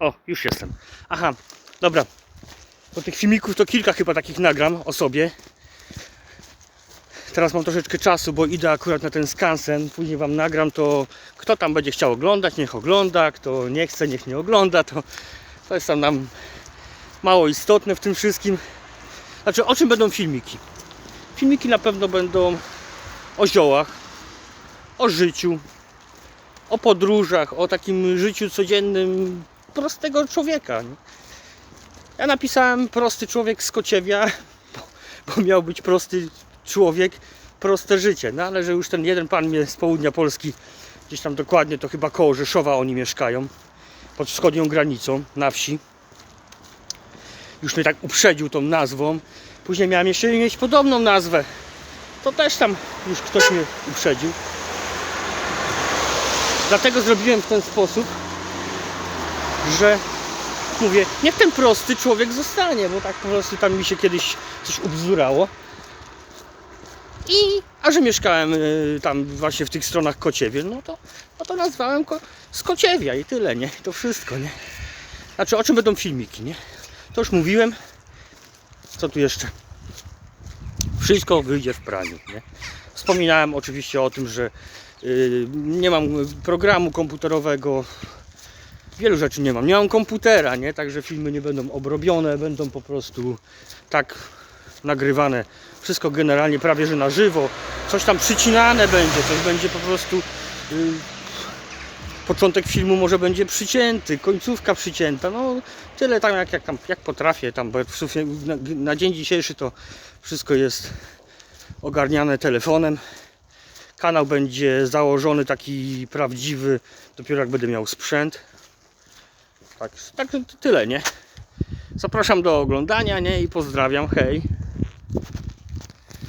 O, już jestem. Aha, dobra. Do tych filmików to kilka chyba takich nagram o sobie. Teraz mam troszeczkę czasu, bo idę akurat na ten skansen. Później wam nagram to, kto tam będzie chciał oglądać, niech ogląda. Kto nie chce, niech nie ogląda. To, to jest tam nam mało istotne w tym wszystkim. Znaczy, o czym będą filmiki? Filmiki na pewno będą o ziołach, o życiu, o podróżach, o takim życiu codziennym prostego człowieka. Ja napisałem prosty człowiek z Kociewia, bo, bo miał być prosty człowiek, proste życie. No ale że już ten jeden pan mnie z południa Polski, gdzieś tam dokładnie, to chyba koło Rzeszowa oni mieszkają, pod wschodnią granicą, na wsi. Już mnie tak uprzedził tą nazwą. Później miałem jeszcze mieć podobną nazwę. To też tam już ktoś mnie uprzedził. Dlatego zrobiłem w ten sposób, że mówię, niech ten prosty człowiek zostanie, bo tak po prostu tam mi się kiedyś coś ubzdurało. I, a że mieszkałem y, tam właśnie w tych stronach Kociewie, no to, no to nazwałem ko, z Kociewia i tyle, nie? To wszystko, nie? Znaczy, o czym będą filmiki, nie? To już mówiłem. Co tu jeszcze? Wszystko wyjdzie w praniu, nie? Wspominałem oczywiście o tym, że y, nie mam programu komputerowego. Wielu rzeczy nie mam. Nie mam komputera, nie? Także filmy nie będą obrobione, będą po prostu tak nagrywane. Wszystko generalnie prawie że na żywo. Coś tam przycinane będzie, coś będzie po prostu. y, początek filmu może będzie przycięty, końcówka przycięta. No tyle tam jak, jak, tam, jak potrafię tam, bo na, na dzień dzisiejszy to wszystko jest ogarniane telefonem. Kanał będzie założony taki prawdziwy dopiero jak będę miał sprzęt. Tak, tak tyle, nie? Zapraszam do oglądania, nie? I pozdrawiam, hej.